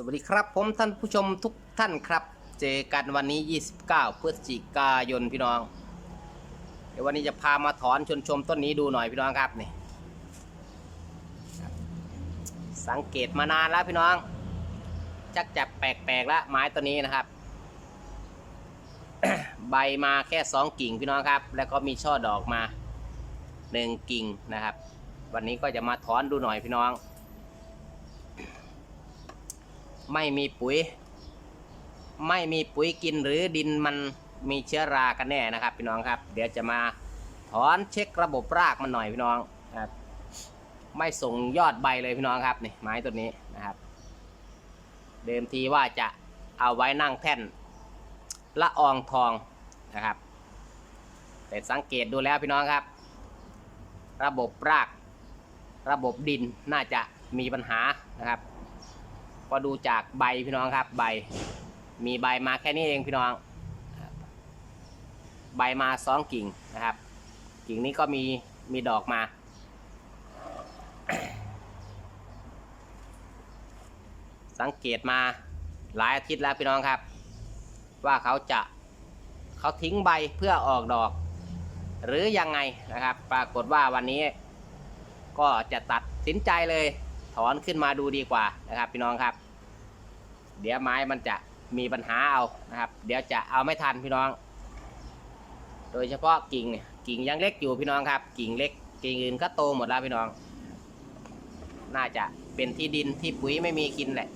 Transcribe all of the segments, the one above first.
สวัสดีครับ ผมท่านผู้ชมทุกท่านครับ เจอกันวันนี้ 29 พฤศจิกายนพี่น้อง เดี๋ยววันนี้จะพามาถอนชนชมต้นนี้ดูหน่อยพี่น้องครับนี่สังเกตมานานแล้วพี่น้อง จักจะแปลกๆแล้วไม้ต้นนี้นะครับ ใบมาแค่สองกิ่งพี่น้องครับ แล้วก็มีช่อดอกมาหนึ่งกิ่งนะครับ วันนี้ก็จะมาถอนดูหน่อยพี่น้อง ไม่มีปุ๋ย ไม่มีปุ๋ยกินหรือดินมันมีเชื้อรากันแน่นะครับ พี่น้องครับ เดี๋ยวจะมาถอนเช็คระบบรากมันหน่อยพี่น้องครับไม่ส่งยอดใบเลยพี่น้องครับนี่ไม้ต้นนี้นะครับ เดิมทีว่าจะเอาไว้นั่งแท่นละอองทองนะครับ แต่สังเกตดูแล้วพี่น้องครับ ระบบราก ระบบดินน่าจะมีปัญหานะครับ ก็ดูจากใบพี่น้องครับ ใบ มีใบมาแค่นี้เองพี่น้อง ใบมาสองกิ่งนะครับ กิ่งนี้ก็มีมีดอกมา สังเกตมาหลายอาทิตย์แล้วพี่น้องครับ ว่าเขาจะเขาทิ้งใบเพื่อออกดอก หรือยังไงนะครับ ปรากฏว่าวันนี้ก็จะตัดสินใจเลย ถอนขึ้นมาดูดีกว่านะครับพี่น้องครับ เดี๋ยวไม้มันจะมีปัญหาเอานะครับ เดี๋ยวจะเอาไม่ทันพี่น้อง โดยเฉพาะกิ่งเนี่ยกิ่งยังเล็กอยู่พี่น้องครับ กิ่งเล็กกิ่งอื่นก็โตหมดแล้วพี่น้อง น่าจะเป็นที่ดินที่ปุ๋ยไม่มีกินแหละ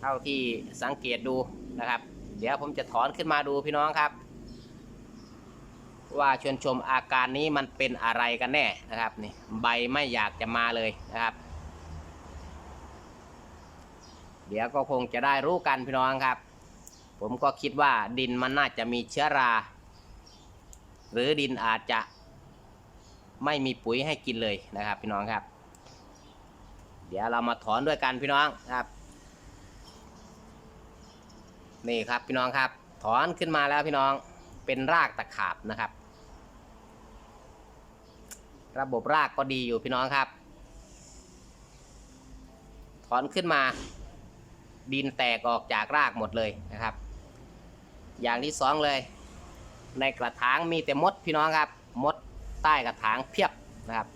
เท่าที่สังเกตดูนะครับ เดี๋ยวผมจะถอนขึ้นมาดูพี่น้องครับ ว่าชวนชมอาการนี้มันเป็นอะไรกันแน่นะครับนี่ใบไม่อยากจะมาเลยนะครับ เดี๋ยวก็คงจะได้รู้กันพี่น้องครับ ผมก็คิดว่าดินมันน่าจะมีเชื้อรา หรือดินอาจจะไม่มีปุ๋ยให้กินเลยนะครับ พี่น้องครับ เดี๋ยวเรามาถอนด้วยกันพี่น้องครับ นี่ครับพี่น้องครับ ถอนขึ้นมาแล้วพี่น้องเป็นรากตะขาบนะครับ ระบบรากก็ดีอยู่พี่น้องครับ ถอนขึ้นมา ดินแตกออกจากรากหมดเลยนะครับ อย่างที่สองเลย ในกระถางมีแต่มดพี่น้องครับ มดใต้กระถางเพียบนะครับ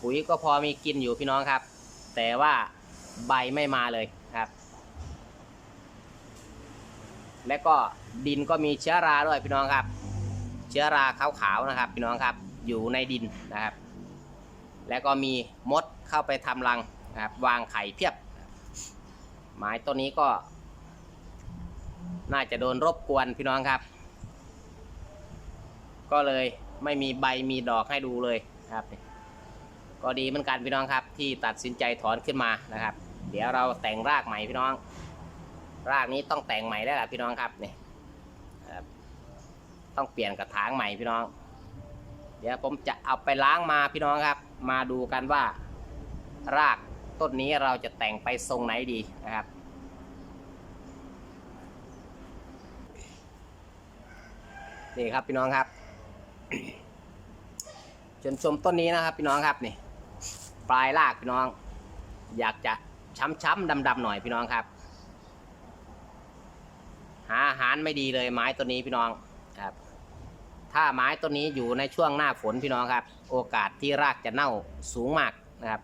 ปุ๋ยก็พอมีกินอยู่พี่น้องครับ แต่ว่าใบไม่มาเลยครับ และก็ดินก็มีเชื้อราด้วยพี่น้องครับ เชื้อราขาวๆนะครับ พี่น้องครับอยู่ในดินนะครับ แล้วก็มีมดเข้าไปทำรังนะครับ วางไข่เพียบ ไม้ต้นนี้ก็ น่าจะโดนรบกวนพี่น้องครับ ก็เลยไม่มีใบมีดอกให้ดูเลยครับ ก็ดีเหมือนกันพี่น้องครับ ที่ตัดสินใจถอนขึ้นมานะครับ เดี๋ยวเราแต่งรากใหม่พี่น้อง รากนี้ต้องแต่งใหม่แล้วล่ะพี่น้องครับนี่ครับต้องเปลี่ยนกระถางใหม่พี่น้อง เดี๋ยวผมจะเอาไปล้างมาพี่น้องครับ มาดูกันว่า รากต้นนี้เราจะแต่งไปทรงไหนดีนะครับนี่ครับพี่น้องครับชมชมต้นนี้นะครับ พี่น้องครับนี่ปลายรากพี่น้อง อยากจะช้ำๆดำๆหน่อยพี่น้องครับ หาอาหารไม่ดีเลยไม้ต้นนี้พี่น้องครับ ถ้าไม้ต้นนี้อยู่ในช่วงหน้าฝนพี่น้องครับ โอกาสที่รากจะเน่าสูงมากนะครับ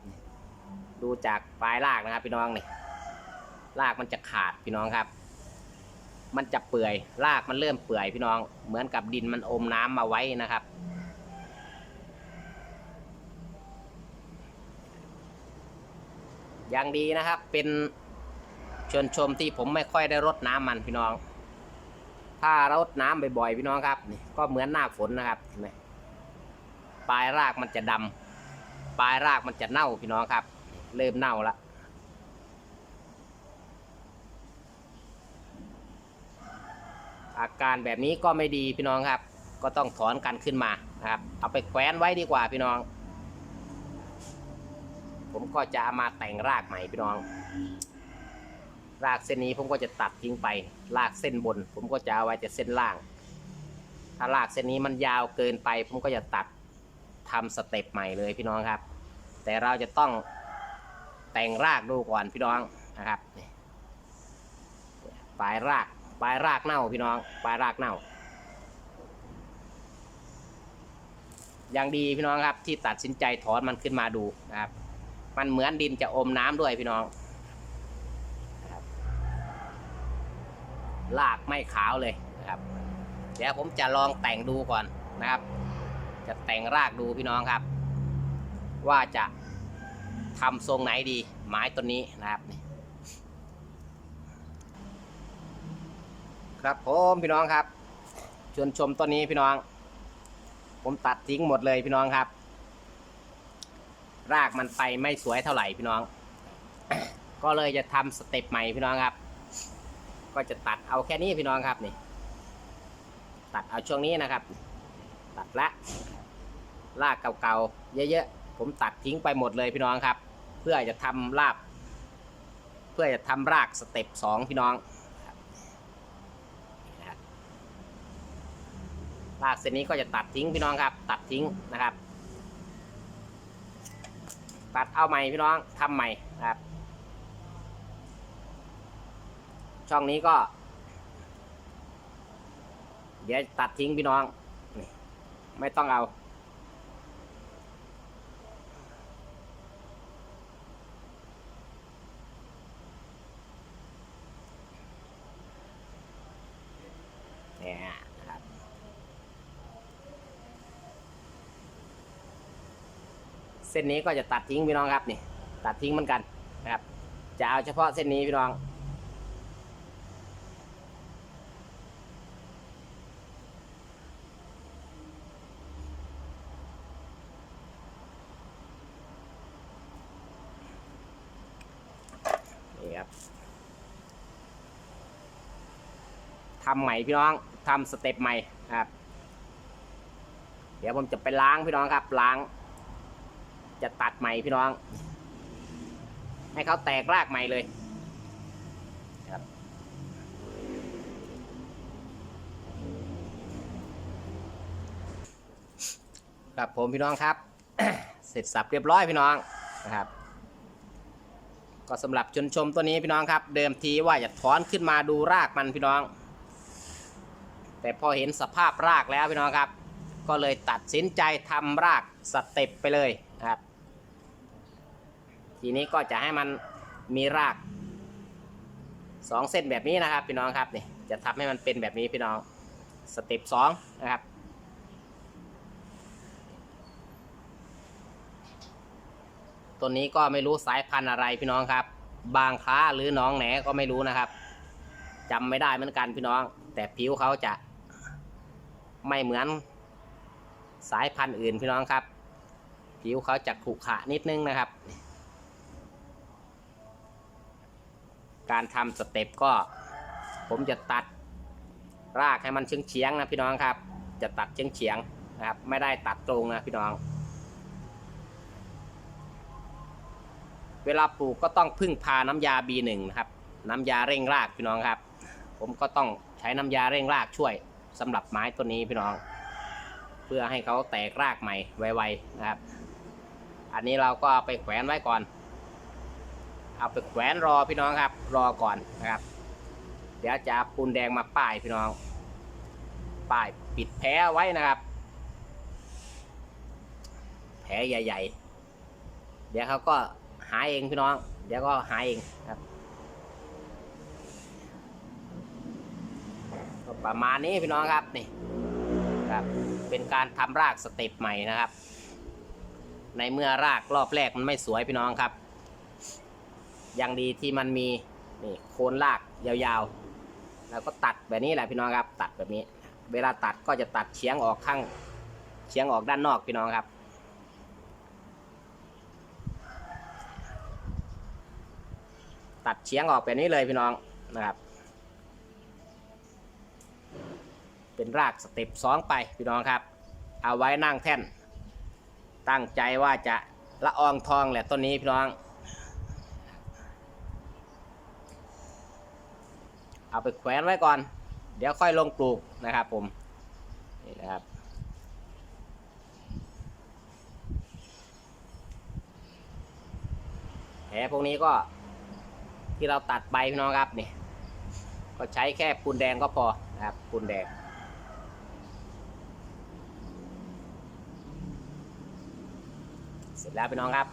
ดูจากปลายรากนะครับ พี่น้องนี่รากมันจะขาดพี่น้องครับ มันจะเปื่อยรากมันเริ่มเปื่อยพี่น้อง เหมือนกับดินมันอมน้ำมาไว้นะครับ อย่างดีนะครับเป็นชวนชมที่ผมไม่ค่อยได้รดน้ำมันพี่น้อง ถ้ารดน้ำบ่อยๆพี่น้องครับนี่ก็เหมือนหน้าฝนนะครับเห็นไหมปลายรากมันจะดำปลายรากมันจะเน่าพี่น้องครับ เริ่มเน่าละอาการแบบนี้ก็ไม่ดีพี่น้องครับ ก็ต้องถอนกันขึ้นมานะครับ เอาไปแขวนไว้ดีกว่าพี่น้อง ผมก็จะเอามาแต่งรากใหม่พี่น้อง รากเส้นนี้ผมก็จะตัดทิ้งไป รากเส้นบน ผมก็จะเอาไว้แต่เส้นล่าง ถ้ารากเส้นนี้มันยาวเกินไป ผมก็จะตัดทำสเต็ปใหม่เลยพี่น้องครับ แต่เราจะต้องแต่งรากดูก่อนพี่น้องนะครับปลายรากปลายรากเน่าพี่น้องปลายรากเน่ายังดีพี่น้องครับที่ตัดสินใจถอนมันขึ้นมาดูนะครับ มันเหมือนดินจะอมน้ำด้วยพี่น้องนะครับ รากไม่ขาวเลยนะครับ เดี๋ยวผมจะลองแต่งดูก่อนนะครับ จะแต่งรากดูพี่น้องครับ ว่าจะทำทรงไหนดี ไม้ต้นนี้นะครับนี่ครับผมพี่น้องครับชวนชมต้นนี้พี่น้อง ผมตัดทิ้งหมดเลยพี่น้องครับ รากมันไปไม่สวยเท่าไหร่พี่น้อง ก็เลยจะทำสเต็ปใหม่พี่น้องครับ ก็จะตัดเอาแค่นี้พี่น้องครับนี่ ตัดเอาช่วงนี้นะครับ ตัดละรากเก่าๆเยอะๆผมตัดทิ้งไปหมดเลยพี่น้องครับ เพื่อจะทำรากเพื่อจะทำรากสเต็ปสองพี่น้องรากเส้นนี้ก็จะตัดทิ้งพี่น้องครับ ตัดทิ้งนะครับ ตัดเอาใหม่พี่น้องทำใหม่นะครับ ช่องนี้ก็ เดี๋ยวตัดทิ้งพี่น้อง ไม่ต้องเอา เนี่ยนะครับ เส้นนี้ก็จะตัดทิ้งพี่น้องครับนี่ ตัดทิ้งเหมือนกันนะครับ จะเอาเฉพาะเส้นนี้พี่น้อง ทำใหม่พี่น้องทำสเต็ปใหม่ครับ เดี๋ยวผมจะไปล้างพี่น้องครับ ล้าง จะตัดใหม่พี่น้อง ให้เขาแตกรากใหม่เลยครับครับผมพี่น้องครับ เสร็จสับเรียบร้อยพี่น้องนะครับก็สำหรับชนชมตัวนี้พี่น้องครับ เดิมทีว่าจะถอนขึ้นมาดูรากมันพี่น้อง แต่พอเห็นสภาพรากแล้วพี่น้องครับ ก็เลยตัดสินใจทำรากสเต็ปไปเลยครับ ทีนี้ก็จะให้มันมีรากสองเส้นแบบนี้นะครับพี่น้องครับนี่จะทำให้มันเป็นแบบนี้พี่น้องสเต็ปสองนะครับตัวนี้ก็ไม่รู้สายพันธุ์อะไรพี่น้องครับ บางค้าหรือน้องแหนก็ไม่รู้นะครับจำไม่ได้เหมือนกันพี่น้อง แต่ผิวเขาจะ ไม่เหมือนสายพันธุ์อื่นพี่น้องครับ ผิวเขาจะขรุขระนิดนึงนะครับ การทำสเต็ปก็ ผมจะตัดรากให้มันเฉียงเฉียงๆนะพี่น้องครับ จะตัดเฉียงเฉียงๆนะครับ ไม่ได้ตัดตรงนะพี่น้อง เวลาปลูกก็ต้องพึ่งพาน้ำยา B1 นะครับ น้ำยาเร่งรากพี่น้องครับ ผมก็ต้องใช้น้ำยาเร่งรากช่วย สำหรับไม้ตัวนี้พี่น้อง เพื่อให้เขาแตกรากใหม่ไวๆนะครับ อันนี้เราก็ไปแขวนไว้ก่อน เอาไปแขวนรอพี่น้องครับ รอก่อนนะครับ เดี๋ยวจะปูนแดงมาป้ายพี่น้อง ป้ายปิดแผลไว้นะครับ แผลใหญ่ ๆ เดี๋ยวเขาก็หายเองพี่น้อง เดี๋ยวก็หายเองครับ ประมาณนี้พี่น้องครับนี่ครับเป็นการทำรากสเต็ปใหม่นะครับ ในเมื่อรากรอบแรกมันไม่สวยพี่น้องครับยังดีที่มันมีนี่โคนรากยาวๆ แล้วก็ตัดแบบนี้แหละพี่น้องครับ ตัดแบบนี้ เวลาตัดก็จะตัดเฉียงออกข้างเฉียงออกด้านนอกพี่น้องครับตัดเฉียงออกแบบนี้เลยพี่น้องนะครับ เป็นรากสเต็ปสองไปพี่น้องครับ เอาไว้นั่งแท่น ตั้งใจว่าจะละอองทองแหละต้นนี้พี่น้อง เอาไปแขวนไว้ก่อน เดี๋ยวค่อยลงปลูกนะครับผม นี่นะครับแผลพวกนี้ก็ที่เราตัดใบพี่น้องครับนี่ก็ใช้แค่ปูนแดงก็พอนะครับปูนแดง เสร็จแล้วพี่น้องครับ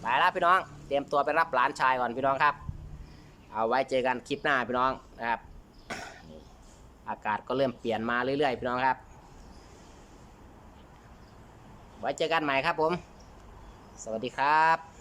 ไปแล้วพี่น้อง เตรียมตัวไปรับหลานชายก่อนพี่น้องครับ เอาไว้เจอกันคลิปหน้าพี่น้องนะครับ อากาศก็เริ่มเปลี่ยนมาเรื่อยๆพี่น้องครับ ไว้เจอกันใหม่ครับผม สวัสดีครับ